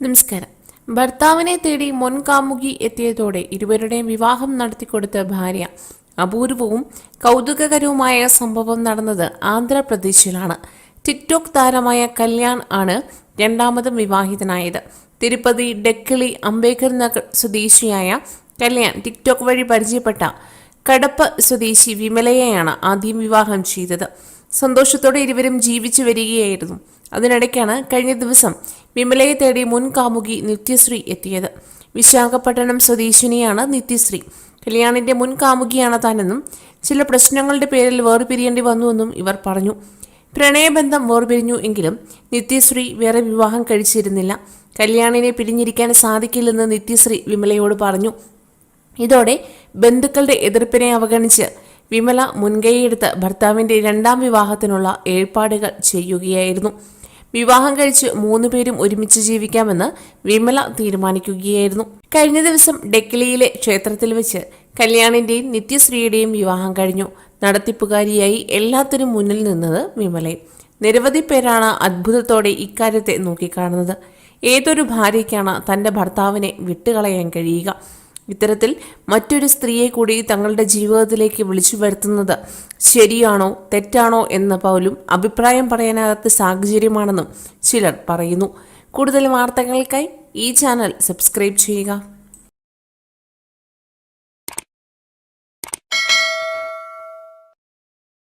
നമസ്കാരം. ഭർത്താവിനെ തേടി മുൻകാമുകി എത്തിയതോടെ ഇരുവരുടെയും വിവാഹം നടത്തിക്കൊടുത്ത ഭാര്യ അപൂർവവും കൗതുകകരവുമായ സംഭവം നടന്നത് ആന്ധ്രാപ്രദേശിലാണ്. ടിക്ടോക്ക് താരമായ കല്യാൺ ആണ് രണ്ടാമതും വിവാഹിതനായത്. തിരുപ്പതി ഡെക്കിളി അംബേദ്കർ നഗർ സ്വദേശിയായ കല്യാൺ ടിക്ടോക്ക് വഴി പരിചയപ്പെട്ട കടപ്പ് സ്വദേശി വിമലയെയാണ് ആദ്യം വിവാഹം ചെയ്തത്. സന്തോഷത്തോടെ ഇരുവരും ജീവിച്ചു വരികയായിരുന്നു. അതിനിടയ്ക്കാണ് കഴിഞ്ഞ ദിവസം വിമലയെ തേടി മുൻ കാമുകി നിത്യശ്രീ എത്തിയത്. വിശാഖപട്ടണം സ്വദേശിനിയാണ് നിത്യശ്രീ. കല്യാണിന്റെ മുൻ കാമുകിയാണ് താനെന്നും ചില പ്രശ്നങ്ങളുടെ പേരിൽ വേർപിരിയേണ്ടി വന്നുവെന്നും ഇവർ പറഞ്ഞു. പ്രണയബന്ധം വേർപിരിഞ്ഞു എങ്കിലും നിത്യശ്രീ വേറെ വിവാഹം കഴിച്ചിരുന്നില്ല. കല്യാണിനെ പിരിഞ്ഞിരിക്കാൻ സാധിക്കില്ലെന്ന് നിത്യശ്രീ വിമലയോട് പറഞ്ഞു. ഇതോടെ ബന്ധുക്കളുടെ എതിർപ്പിനെ അവഗണിച്ച് വിമല മുൻകൈയെടുത്ത് ഭർത്താവിന്റെ രണ്ടാം വിവാഹത്തിനുള്ള ഏർപ്പാടുകൾ ചെയ്യുകയായിരുന്നു. വിവാഹം കഴിച്ച് മൂന്നുപേരും ഒരുമിച്ച് ജീവിക്കാമെന്ന് വിമല തീരുമാനിക്കുകയായിരുന്നു. കഴിഞ്ഞ ദിവസം ഡെക്കിളിയിലെ ക്ഷേത്രത്തിൽ വെച്ച് കല്യാണിന്റെയും നിത്യശ്രീയുടെയും വിവാഹം കഴിഞ്ഞു. നടത്തിപ്പുകാരിയായി എല്ലാത്തിനും മുന്നിൽ നിന്നത് വിമലയും. നിരവധി പേരാണ് അത്ഭുതത്തോടെ ഇക്കാര്യത്തെ നോക്കിക്കാണുന്നത്. ഏതൊരു ഭാര്യയ്ക്കാണ് തന്റെ ഭർത്താവിനെ വിട്ടുകളയാൻ കഴിയുക? ഇത്തരത്തിൽ മറ്റൊരു സ്ത്രീയെ കൂടി തങ്ങളുടെ ജീവിതത്തിലേക്ക് വിളിച്ചു വരുത്തുന്നത് ശരിയാണോ തെറ്റാണോ എന്ന പോലും അഭിപ്രായം പറയാനാകാത്ത സാഹചര്യമാണെന്നും ചിലർ പറയുന്നു. കൂടുതൽ വാർത്തകൾക്കായി ഈ ചാനൽ സബ്സ്ക്രൈബ് ചെയ്യുക.